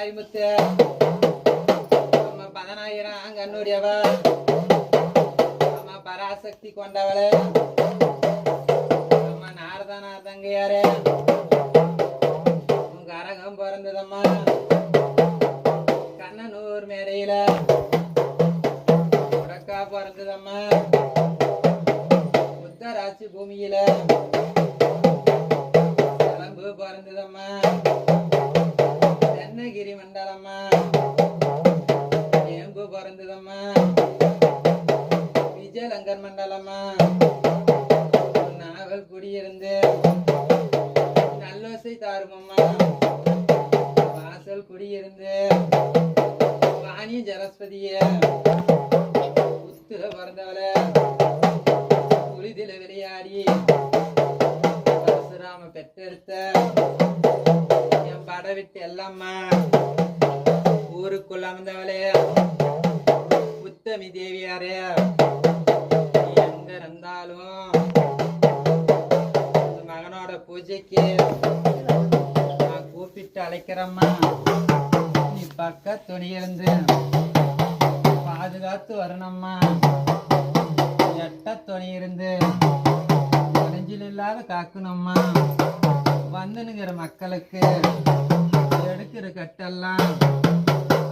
மாரிமுத்து அம்மா பதனாயிரம் கண்ணுடையவ அம்மா பராசக்தி கொண்டவளே. அம்மா நாரதனா தங்கையாரே உங்க அரகம் பிறந்ததம்மா கண்ணனூர் மேடையில. உடக்கா பிறந்ததம்மா புத்தராட்சி பூமியில. கிளம்பு பிறந்ததம்மா விஜயலங்கர் மண்டலமா நாவல் குடியிருந்து நல்லோசை தாருமம்மா. வாசல் குடியிருந்து வாணி ஜலஸ்பதிய புத்துல பிறந்தவள புலிதில விளையாடி பரசுராம பெற்றெடுத்த என் பட விட்டு எல்லாம்மா. ஊருக்குள்ள அமர்ந்தவளே உத்தமி தேவியாரே. இருந்தாலும் மகனோட பூஜைக்கு நான் கூப்பிட்டு அழைக்கிறேம்மா. நீ பக்க துணியிருந்து பாதுகாத்து வரணும்மா. எட்ட துணியிருந்து இருந்து இல்லாத காக்கணும்மா. வந்துனுங்கிற மக்களுக்கு எடுக்கிற கட்டெல்லாம்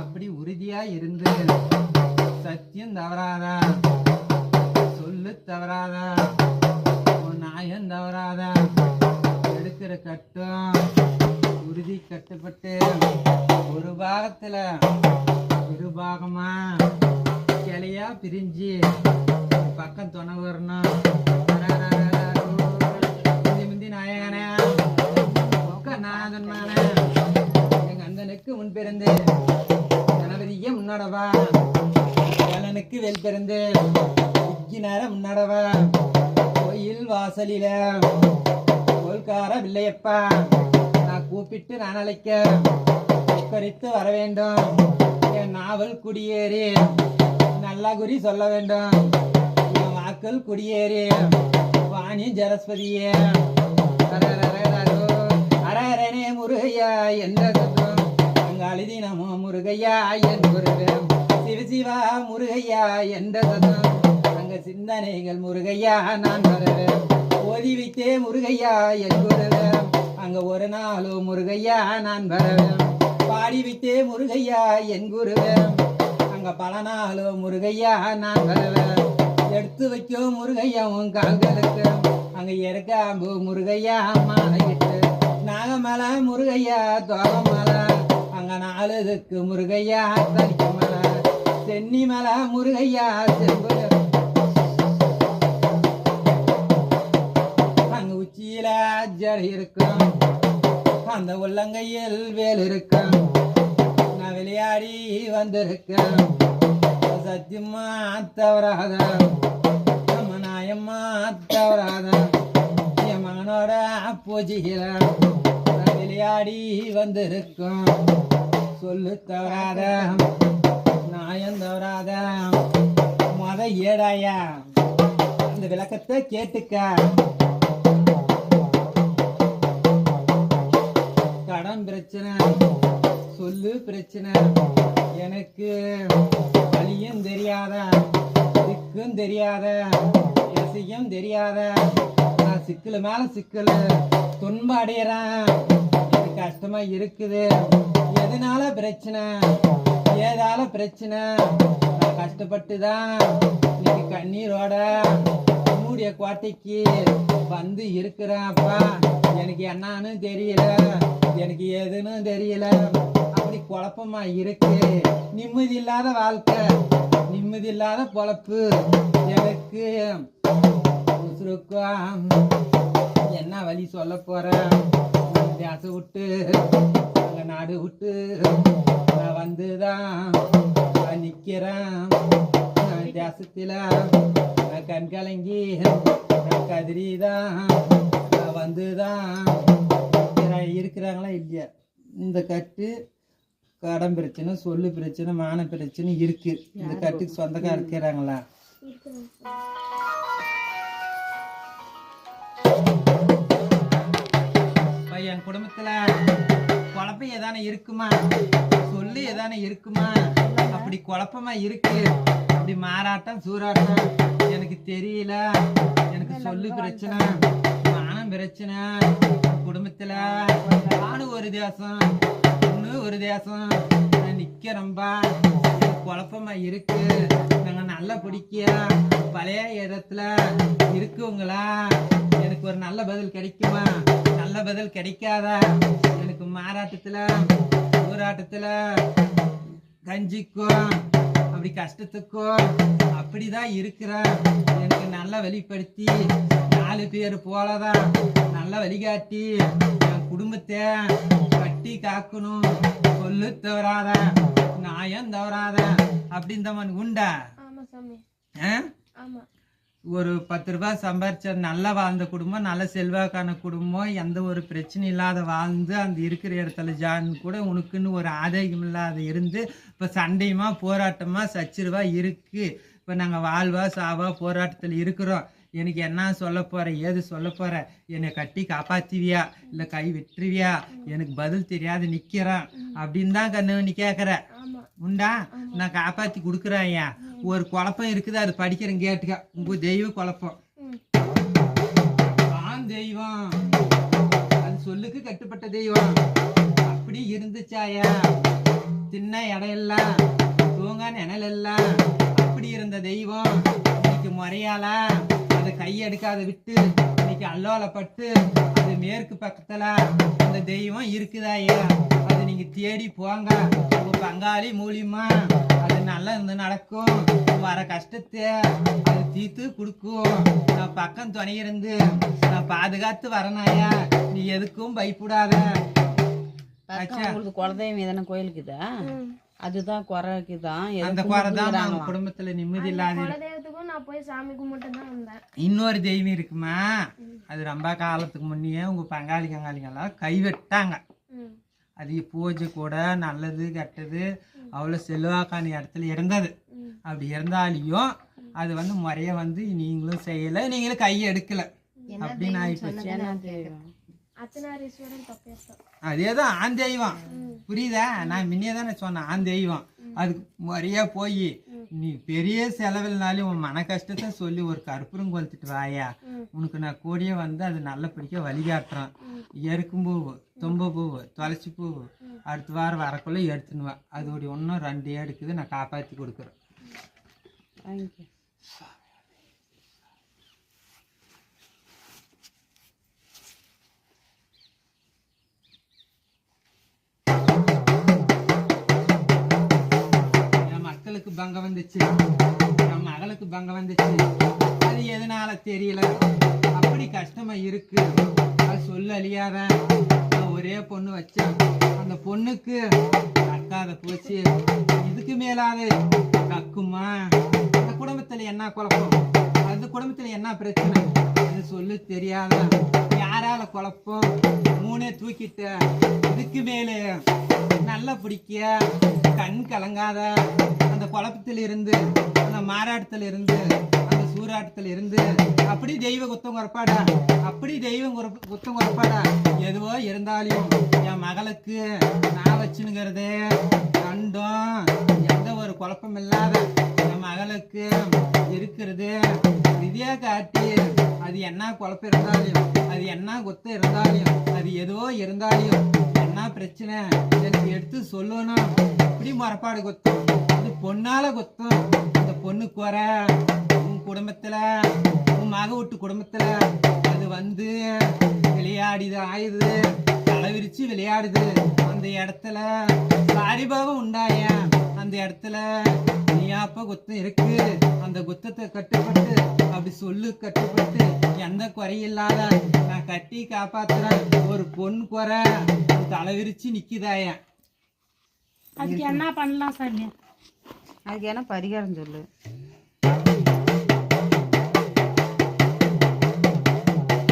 அப்படி உறுதியா இருந்து சத்தியம் தவறாதா? சொல்லு தவறாதா? உன் நாயம் தவறாதா? எடுக்கிற கட்டும் உறுதி கட்டுப்பட்டு ஒரு பாகத்துல இரு பாகமாக கிளையா பிரிஞ்சு பக்கம் துணை வரணும். முந்தி நாயகனே அந்தனுக்கு முன் பிறந்து கணபதியே முன்னோடவா கலனுக்கு வெல் பிறந்து இக்கி நேரம் நடவ கோயில் வாசலில கோல்கார பிள்ளையப்பா. நான் கூப்பிட்டு நான் அழைக்க உட்கரித்து வர வேண்டும். என் நாவல் குடியேறி. நல்ல குறி சொல்ல வேண்டும். என் வாக்கள் குடியேறி. வாணி ஜரஸ்பதியே அரே முருகையா என்ற சத்தம் அங்க அழுதி முருகையா என் குருவே சிவசிவா முருகையா என்ற சத்தம் சிந்தனைகள் முருகையா நான் வருவேன். ஓதி வைத்தே முருகையா என் குருவன் அங்க ஒரு நாளும் முருகையா நான் வரவேன். பாடி வைத்தே முருகையா என் குருவேன் அங்க பல நாளும் முருகையா நான் வரவேன். எடுத்து வைக்கும் முருகையா உன் கால்களுக்கு. அங்க இறக்காம்பு முருகையா மாலையிட்டு. நாகமலை முருகையா தோகமலை அங்க நாலுக்கு முருகையா தனிக்கு மலை சென்னி மலை முருகையா செம்பு ஜடை இருக்கும் அந்த உள்ளங்கையில் வேல் இருக்கும் நான் விளையாடி வந்திருக்கேன். சத்தியமா தவறாத நம்ம நாயம்மா தவறாத என் மகனோட பூஜையில நான் விளையாடி வந்திருக்கோம் சொல்லு தவறாத நாயம் தவறாத. மத ஏடாயா? அந்த விளக்கத்தை கேட்டுக்க. கடன் பிரச்சனை. சொல்லு பிரச்சனை. எனக்கு வழியும் தெரியாத திக்கும் தெரியாத எசையும் தெரியாத. நான் சிக்கல் மேல சிக்கல். துன்பம் அடையிறேன். எனக்கு கஷ்டமா இருக்குது. எதனால பிரச்சனை? ஏதால பிரச்சனை? நான் கஷ்டப்பட்டு தான் இன்னைக்கு கண்ணீரோட மூடிய கோட்டைக்கு வந்து இருக்கிறேன் அப்பா. எனக்கு என்னன்னு தெரியல. எனக்கு எதுன்னு தெரியல. அப்படி குழப்பமா இருக்கு. நிம்மதி இல்லாத வாழ்க்கை நிம்மதி இல்லாத பொழப்பு. எனக்கு உசுருக்கும். என்ன வழி சொல்ல போறேன் தேசம் விட்டு எங்கள் நாடு விட்டு நான் வந்துதான் நான் நிக்கிறேன். நான் கண்கலங்கி நான் கண் கலங்கி நான் வந்து தான் வந்துதான் இருக்கிறாங்களா இல்லையா? இந்த கட்டு கடன் பிரச்சனை சொல்லு பிரச்சனை மான பிரச்சனை இருக்கு. இந்த கட்டுக்கு சொந்தக்கார இருக்கிறாங்களா? என் குடும்பத்துல குழப்பம் ஏதானே இருக்குமா? சொல்லு ஏதானே இருக்குமா? அப்படி குழப்பமா இருக்கு. அப்படி மாறாட்டம் சூறாட்டம். எனக்கு தெரியல. எனக்கு சொல்லு பிரச்சனை மானம் பிரச்சனை. குடும்பத்துல நானும் ஒரு தேசம் பொண்ணு ஒரு தேசம். நிக்கிறம்பா குழப்பமா இருக்கு. நாங்க நல்லா பிடிக்கிய பழைய இடத்துல இருக்குங்களா எனக்கு ஒரு நல்ல பதில் கிடைக்குமா? நல்ல பதில் கிடைக்காதா? எனக்கு மாறாட்டத்துல ஊராட்டத்துல கஞ்சிக்கும் அப்படி கஷ்டத்துக்கும் அப்படிதான் இருக்கிறேன். எனக்கு நல்லா வெளிப்படுத்தி நாலு பேர் போலதான் நல்லா வழிகாட்டி என் குடும்பத்தை கட்டி காக்கணும். சொல்லு தவறாத நியாயம் தவறாத அப்படின்றவன் உண்டா? ஒரு பத்து ரூபாய் சம்பாரிச்ச நல்லா வாழ்ந்த குடும்பம் நல்ல செல்வாக்கான குடும்பம் எந்த ஒரு பிரச்சனையும் இல்லாத வாழ்ந்து அந்த இருக்கிற இடத்துல ஜான் கூட உனக்குன்னு ஒரு ஆதாயம் இல்லாத இருந்து இப்போ சண்டையுமா போராட்டமா சச்சிருவா இருக்கு. இப்போ நாங்கள் வாழ்வா சாவா போராட்டத்தில் இருக்கிறோம். எனக்கு என்ன சொல்ல போற ஏது சொல்ல போற? என்னை கட்டி காப்பாத்துவியா? இல்லை கை விட்டுருவியா? எனக்கு பதில் தெரியாது நிக்கிறேன். அப்படின்னு தான் கண்ணு நீ கேட்குற உண்டா? நான் காப்பாத்தி கொடுக்குறேன் ஐயா ஒரு குழப்பம் இருக்குது அது படிக்கிறேன் கேட்டுக்க. உங்க தெய்வ குழப்பம். ஆண் தெய்வம். அது சொல்லுக்கு கட்டுப்பட்ட தெய்வம். அப்படி இருந்துச்சாயா? சின்ன இடையெல்லாம் தூங்க நிழல் எல்லாம் அப்படி இருந்த தெய்வம் இன்னைக்கு முறையால அதை கையெடுக்காத விட்டு இன்னைக்கு அல்லோலப்பட்டு அது மேற்கு பக்கத்துல அந்த தெய்வம் இருக்குதாயா அது நீங்க தேடி போங்க. உங்க பங்காளி மூலியமா அது நல்லா இருந்து நடக்கும். வர கஷ்டத்தை அது தீர்த்து கொடுக்கும். நான் பக்கம் துணை இருந்து நான் பாதுகாத்து வரனாயா நீ எதுக்கும் பயப்படாத. உங்களுக்கு குலதெய்வம் எதனா கோயிலுக்குதா. அதுதான் குறைக்குதான். ஏதோ அந்த குறை தான் நம்ம. குடும்பத்துல நிம்மதி இல்லாத. குலதெய்வத்துக்கும் நான் போய் சாமி கும்பிட்டு தான் வந்தேன். இன்னொரு தெய்வம் இருக்குமா? அது ரொம்ப காலத்துக்கு முன்னையே உங்க பங்காளி கங்காளிங்க எல்லாம் கைவிட்டாங்க அது பூஜை கூட நல்லது கெட்டது அவ்வளோ செல்வாக்கான இடத்துல இருந்தது. அப்படி இருந்தாலையும் அது வந்து முறைய வந்து நீங்களும் செய்யல நீங்களும் கையை எடுக்கல. அப்படின்னு ஆயிப்போச்சு. அதேதான் ஆண் தெய்வம் புரியுதா? நான் முன்னே தானே சொன்னேன் ஆண் தெய்வம் அதுக்கு முறையா போய் நீ பெரிய செலவில்னாலும் உன் மன கஷ்டத்தை சொல்லி ஒரு கற்பூரம் கொளுத்துட்டு வாயா. உனக்கு நான் கூடயே வந்து அது நல்லபடிக்க வழிகாட்டுறேன். எருக்கும் பூவு தொம்ப பூவு துளசி பூவு அடுத்த வாரம் வரக்குள்ள எடுத்துனுவேன் அதோடைய ஒன்றும் ரெண்டு எடுக்குது நான் காப்பாற்றி கொடுக்குறேன். பங்கம் வந்துச்சு. நம்ம மகளுக்கு பங்கம் வந்துச்சு. அது எதனால தெரியல? அப்படி கஷ்டமா இருக்கு. அது சொல்ல அழியாத. ஒரே பொண்ணு வச்சேன் அந்த பொண்ணுக்கு கக்காத போச்சு. இதுக்கு மேலாது கக்குமா? அந்த குடும்பத்தில் என்ன குழப்பம்? அந்த குடும்பத்தில் என்ன பிரச்சனை? அது சொல்லு தெரியாத. யாரால குழப்பம்? மூணே தூக்கிட்ட. இதுக்கு மேலே நல்லா பிடிக்க கண் கலங்காத. குழப்பத்தில் இருந்து அந்த மாறாட்டத்தில் இருந்து அந்த சூறாட்டத்தில் இருந்து அப்படி தெய்வ குத்தம் குறப்பாடா? அப்படி தெய்வம் குத்தம் குறப்பாடா? எதுவோ இருந்தாலும் என் மகளுக்கு நான் வச்சுனுங்கிறதே கண்டும். எந்த ஒரு குழப்பம் இல்லாத என் மகளுக்கு இருக்கிறது. விதியாக காட்டி அது என்ன குழப்பம் இருந்தாலும் அது என்ன குத்தம் இருந்தாலும் அது எதுவோ இருந்தாலும் என்ன பிரச்சனை? எனக்கு எடுத்து சொல்லணும். இப்படி முறப்பாடு குத்தம். பொண்ணால குத்தம். அந்த பொண்ணு குறை உன் குடும்பத்துல உன் மக வீட்டு குடும்பத்துல அது வந்து விளையாடிது ஆயுது. தலைவிரிச்சு விளையாடுது. அந்த இடத்துல பாரிபாவம் உண்டாய அந்த இடத்துல நீயாப்ப குத்தம் இருக்கு. அந்த குத்தத்தை கட்டுப்பட்டு அப்படி சொல்லு கட்டுப்பட்டு எந்த குறையில்லாத நான் கட்டி காப்பாத்துறேன் ஒரு பொண்ணு குறை தலை விரிச்சு அதுக்கு என்ன பண்ணலாம் சார் அதுக்கு என்ன பரிகாரம் சொல்லு?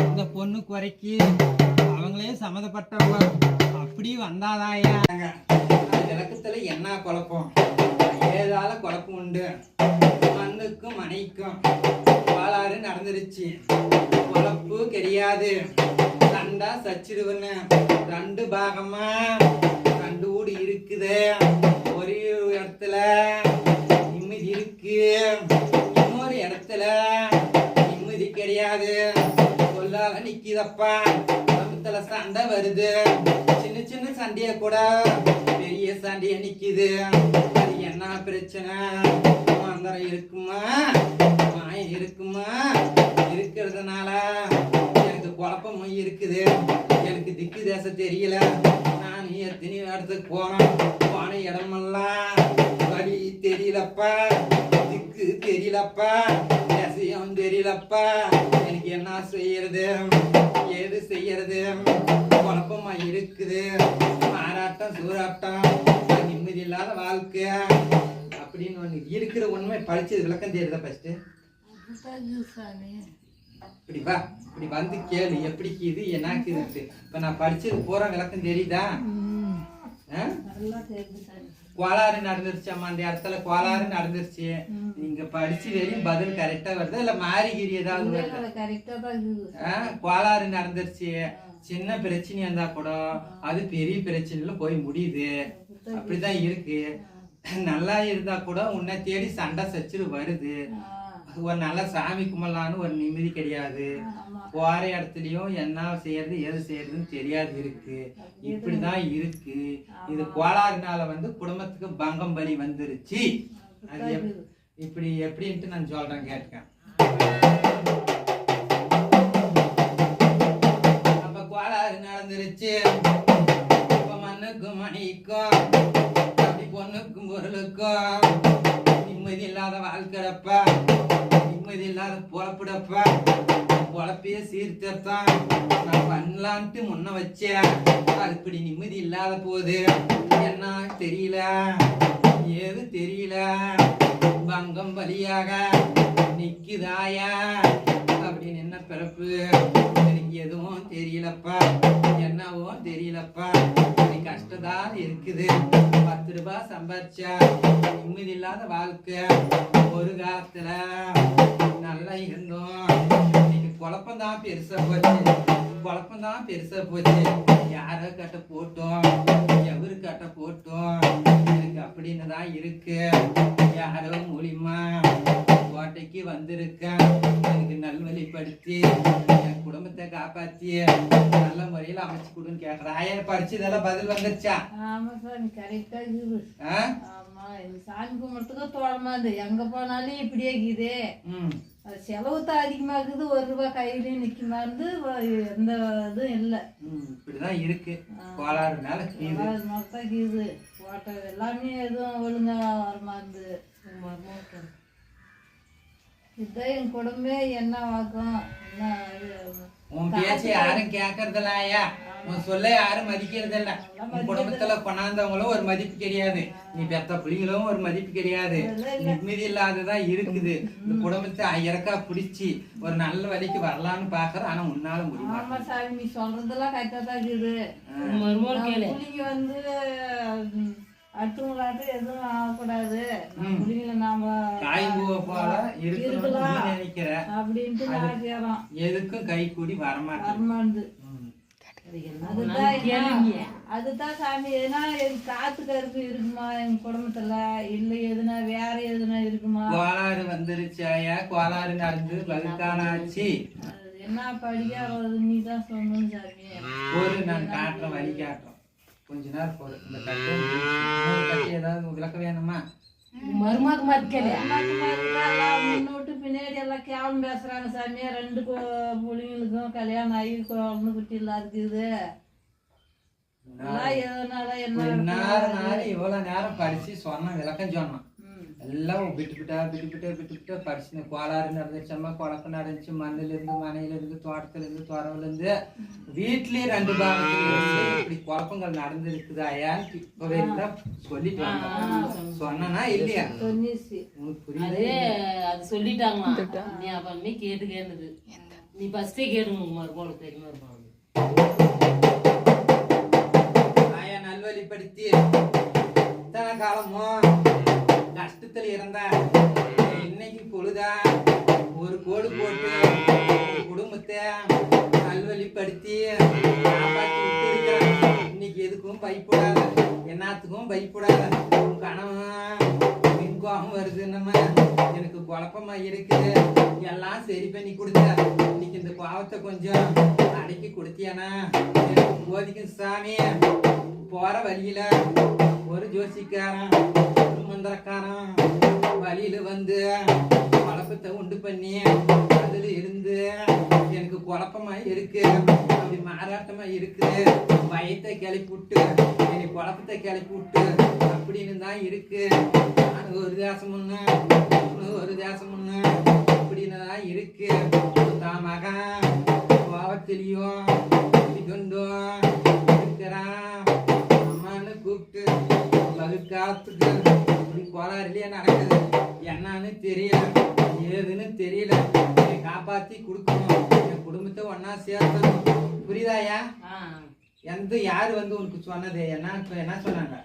இந்த பொண்ணு குறைக்கு. அவங்களே சம்மந்தப்பட்டவங்க. அப்படி வந்தாதாயா விளக்கத்துல என்ன குழப்பம்? ஏதால குழப்பம் உண்டு. மண்ணுக்கும் மனைக்கும் பாலாறு நடந்துருச்சு. குழப்பு கிடையாது சண்டா சச்சிடுவன்னு. ரெண்டு பாகமா. ரெண்டு ஊடு இருக்குது சொல்லால வகுத்துல சண்டை வருது. சின்ன சின்ன சண்டைய கூட பெரிய சண்டைய நிக்குது. அது என்ன பிரச்சனை? மந்திரம் இருக்குமா? மாயம் இருக்குமா? இருக்கிறதுனால எனக்கு குழப்பமும் இருக்குது. எனக்கு திக்கு தேசம் தெரியல. நான் எத்தனை இடத்துக்கு போனோம் போன இடமெல்லாம் வழி தெரியலப்பா. திக்கு தெரியலப்பா. தேசம் தெரியலப்பா. எனக்கு என்ன செய்யறது? ஏது செய்யறது? குழப்பமா இருக்குது. மாறாட்டம் சூறாட்டம் நிம்மதி இல்லாத வாழ்க்கை. அப்படின்னு ஒண்ணு இருக்கிற உண்மை படிச்சது விளக்கம் தெரியுதா ஃபர்ஸ்ட் இப்படி வா இப்படி வந்து கேளு எப்படி இது எனக்கு இருக்கு இப்ப நான் படிச்சது பூரா விளக்கம் தெரியுதா? கோளாறு நடந்துருச்சாம்மா அந்த இடத்துல கோளாறு நடந்துருச்சு. நீங்க படிச்சு வரையும் பதில் கரெக்டா வருதா? இல்ல மாறிகிரி ஏதாவது கோளாறு நடந்துருச்சு. சின்ன பிரச்சனையா இருந்தா கூட அது பெரிய பிரச்சனைல போய் முடியுது. அப்படிதான் இருக்கு. நல்லா இருந்தா கூட உன்னை தேடி சண்டை சச்சுரு வருது. ஒரு நல்ல சாமி கும்பலான்னு ஒரு நிம்மதி கிடையாது. போற இடத்துலயும் என்ன செய்யறது எது செய்யறதுன்னு தெரியாது இருக்கு. இப்படிதான் இருக்கு. இது கோளாறுனால வந்து குடும்பத்துக்கு பங்கம் பலி வந்துருச்சு. அது இப்படி எப்படின்ட்டு நான் சொல்றேன் கேட்கேன் அப்ப கோளாறு நடந்துருச்சு. இப்ப மண்ணுக்கும் மணிக்கும் அப்படி பொண்ணுக்கும் பொருளுக்கும். நிம்மதி இல்லாத வாழ்க்கிறப்ப நிம்மதி இல்லாத பொழப்பிடப்ப பொழப்பையே சீர்திருத்தான் நான் பண்ணலான்ட்டு முன்ன வச்சேன். அது இப்படி நிம்மதி இல்லாத போது என்ன தெரியல? ஏது தெரியல? பங்கம் வழியாக நிக்குதாயா? அப்படின்னு என்ன பிறப்பு? எனக்கு எதுவும் தெரியலப்பா. என்னவோ தெரியலப்பா. எனக்கு கஷ்டதான் இருக்குது. பத்து ரூபாய் சம்பாதிச்சா நிம்மதி இல்லாத வாழ்க்கை. ஒரு காலத்துல நல்லா இருந்தோம். இன்னைக்கு குழப்பந்தான் பெருசா போச்சு. குழப்பந்தான் பெருசா போச்சு. யாரோ கட்ட போட்டோம். எவரு கட்ட போட்டோம். எனக்கு அப்படின்னு தான் இருக்கு. யாரோ மூலியமா கோட்டைக்கு வந்திருக்கேன் எனக்கு நல்வழிப்படுத்தி என் குடும்பத்தை காப்பாத்தி நல்ல முறையில் அமைச்சு கொடுன்னு கேட்குறேன் ஆயா படிச்சதெல்லாம் பதில் வந்துருச்சா? ஆமா சாமி கரெக்டா இருக்குது ஆ ஆமா இது சாமி கும்பிட்றதுக்கு தோழமாது எங்க போனாலும் இப்படியே இருக்குது. செலவு தான் அதிகமா இருக்குது ஒரு ரூபாய் கையிலயும் நிக்குமா இருந்து வ- எந்த இதுவும் இல்லை. இப்படிதான் இருக்கு. கோளாறு மேல கீது. தான் இருக்குது எல்லாமே எதுவும் ஒழுங்கா வரமா இருந்து. இதுதான் என் குடும்பமே என்ன ஆகும் உன் பேச்சு யாரும் கேட்கறதில்ல ஐயா உன் சொல்ல யாரும் மதிக்கிறது இல்ல உன் குடும்பத்துல கொண்டாந்தவங்களும் ஒரு மதிப்பு கிடையாது. நீ பெத்த பிள்ளைங்களும் ஒரு மதிப்பு கிடையாது. நிம்மதி இல்லாததான் இருக்குது. இந்த குடும்பத்தை இறக்கா பிடிச்சி ஒரு நல்ல வழிக்கு வரலான்னு பாக்குற ஆனா உன்னால முடியும் ஆமா சாமி நீ சொல்றதெல்லாம் கரெக்டா தான் இருக்குது. மருமகள் வந்து ம், அடுத்தவங்களாட்டும் எதுவும் ஆகக்கூடாது. ம். புள்ளிங்கள நாம காய்பூவை போல இருக்கலாம். நீ நினைக்கிற. அப்படின்ட்டு நான் கேறோம் எதுக்கும் கை கூடி வரமாட்டேன். வரமாண்டு அதுதான் சாமி எதுனா என் காத்து கருப்பு இருக்குமா? எங்க குடும்பத்துல இல்ல எதுனா வேற எதுனா இருக்குமா? கோளாறு வந்துருச்சு ஐயா. கோளாறு நடந்து பகுக்கானாச்சு அது என்ன படிக்காது நீ தான் சொல்லணும் சாமி. ஒரு நான் காட்டுறேன் வழி காட்டுறேன் கொஞ்ச நேரம் போடு. இந்த கட்டு இன்னொரு கட்டு ஏதாவது விளக்க வேணுமா? மருமக மதிக்கல முன்னோட்டு பின்னாடி எல்லாம் கேவலம் பேசுறாங்க சாமி. ரெண்டு புள்ளைங்களுக்கும் கல்யாணம் ஆகி குழந்தை குட்டி நேரம் இவ்வளவு நேரம் படிச்சு சொன்ன விளக்கம் சொன்னான். எல்லாம் விட்டு விட்டா விட்டு விட்டா விட்டு விட்டா படிச்சு கோளாறு நடந்துச்சம்மா குழப்பம் நடந்துச்சு மண்ணுல இருந்து மனையில இருந்து தோட்டத்துல இருந்து துறவுல இருந்து வீட்லயே ரெண்டு பாகத்துல இப்படி குழப்பங்கள் நடந்து இருக்குதாயான்னு இப்ப வரைக்கும் சொல்லிட்டு சொன்னா இல்லையா அது அது சொல்லிட்டாங்களாம் நீ அப்பமே கேட்டு கேட்டது நீ ஃபர்ஸ்டே கேட்டுங்க மருமகளுக்கு தெரியுமா இருப்பாங்க ஆயா நல்வழிப்படுத்தி இத்தனை காலமும் கஷ்டத்துல இருந்தேன் இன்னைக்கு பொழுதா? ஒரு கோடு போட்டு குடும்பத்தை நல்வழிப்படுத்தி இன்னைக்கு எதுக்கும் பயப்படாத என்னத்துக்கும் பயப்படாத. உன் கணவன் மின்கோகம் வருது. நம்ம எனக்கு குழப்பமா இருக்குது. எல்லாம் சரி பண்ணி கொடுத்த இன்னைக்கு இந்த பாவத்தை கொஞ்சம் அடக்கி கொடுத்தியானா? எனக்கு போதிக்கும் சாமி போற வழியில ஒரு ஜோசிக்காரன் ஒரு வழியில வந்து குழப்பத்தை உண்டு பண்ணி அதுல இருந்து எனக்கு குழப்பமா இருக்கு அப்படி மாறாட்டமா இருக்கு. பயத்தை கிளப்பி விட்டு எனக்கு குழப்பத்தை கிளப்பி விட்டு அப்படின்னு தான் இருக்கு. நான் ஒரு தேசம் ஒண்ணு ஒரு தேசம் ஒண்ணு அப்படின்னு தான் இருக்கு. தான் மகன் கோவத்திலையும் கொண்டும் இருக்கிறான். அம்மான்னு கூப்பிட்டு வகுக்காலத்துக்கு இப்படி கோளாறுலயே நடக்குது. என்னன்னு தெரியல. ஏதுன்னு தெரியல. என்னை காப்பாத்தி கொடுக்கணும். என் குடும்பத்தை ஒண்ணா சேர்க்கணும் புரியுதாயா எந்த யாரு வந்து உனக்கு சொன்னது? என்ன என்ன சொன்னாங்க?